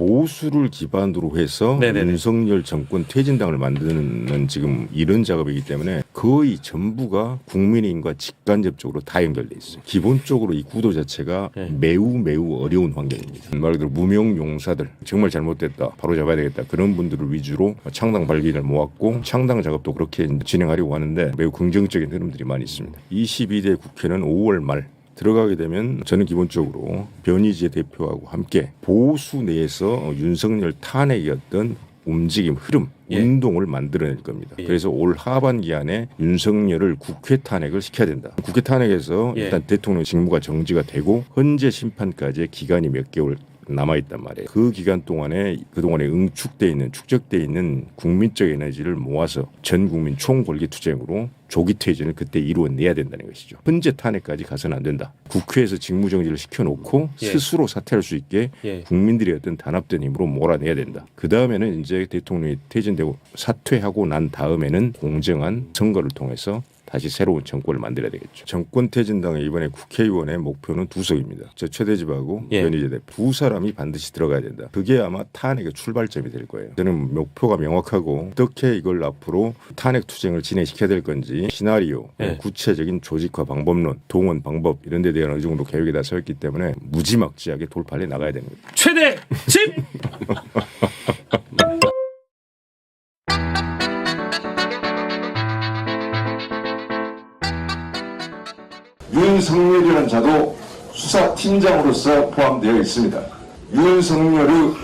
보수를 기반으로 해서 네네네. 윤석열 정권 퇴진당을 만드는 지금 이런 작업이기 때문에 거의 전부가 국민의힘과 직간접적으로 다 연결돼 있어요. 기본적으로 이 구도 자체가 네. 매우 매우 어려운 환경입니다. 말 그대로 무명 용사들 정말 잘못됐다 바로 잡아야 되겠다 그런 분들을 위주로 창당 발기인을 모았고 창당 작업도 그렇게 진행하려고 하는데 매우 긍정적인 흐름들이 많이 있습니다. 22대 국회는 5월 말 들어가게 되면 저는 기본적으로 변희재 대표하고 함께 보수 내에서 윤석열 탄핵이었던 움직임, 흐름, 예. 운동을 만들어낼 겁니다. 예. 그래서 올 하반기 안에 윤석열을 국회 탄핵을 시켜야 된다. 국회 탄핵에서 예. 일단 대통령 직무가 정지가 되고 헌재 심판까지의 기간이 몇 개월 남아 있단 말이에요. 그 기간 동안에 그동안에 응축돼 있는 축적돼 있는 국민적 에너지를 모아서 전 국민 총궐기 투쟁으로 조기 퇴진을 그때 이루어내야 된다는 것이죠. 현재 탄핵까지 가서는 안 된다. 국회에서 직무정지를 시켜놓고 예. 스스로 사퇴할 수 있게 예. 국민들의 어떤 단합된 힘으로 몰아내야 된다. 그 다음에는 이제 대통령이 퇴진되고 사퇴하고 난 다음에는 공정한 선거를 통해서 다시 새로운 정권을 만들어야 되겠죠. 정권 퇴진당의 이번에 국회의원의 목표는 두 석입니다. 저 최대집하고 예. 변희재 대표 두 사람이 반드시 들어가야 된다. 그게 아마 탄핵의 출발점이 될 거예요. 저는 목표가 명확하고 어떻게 이걸 앞으로 탄핵 투쟁을 진행시켜야 될 건지 시나리오, 예. 구체적인 조직화 방법론, 동원 방법 이런 데 대한 어느 정도 계획이 다서 있기 때문에 무지막지하게 돌파해 나가야 거죠. 최대 집 윤석열이라는 자도 수사팀장으로서 포함되어 있습니다. 윤석열의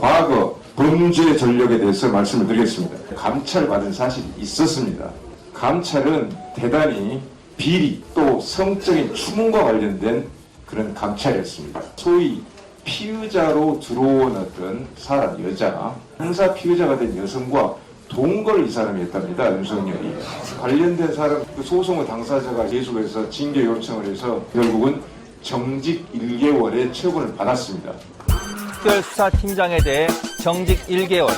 과거 범죄 전력에 대해서 말씀을 드리겠습니다. 감찰받은 사실이 있었습니다. 감찰은 대단히 비리 또 성적인 추문과 관련된 그런 감찰이었습니다. 소위 피의자로 들어온 어떤 사람, 여자, 형사 피의자가 된 여성과 동거를 이 사람이 했답니다. 윤석열이. 관련된 사람, 그 소송의 당사자가 계속해서 징계 요청을 해서 결국은 정직 1개월의 처분을 받았습니다. 특별수사팀장에 대해 정직 1개월,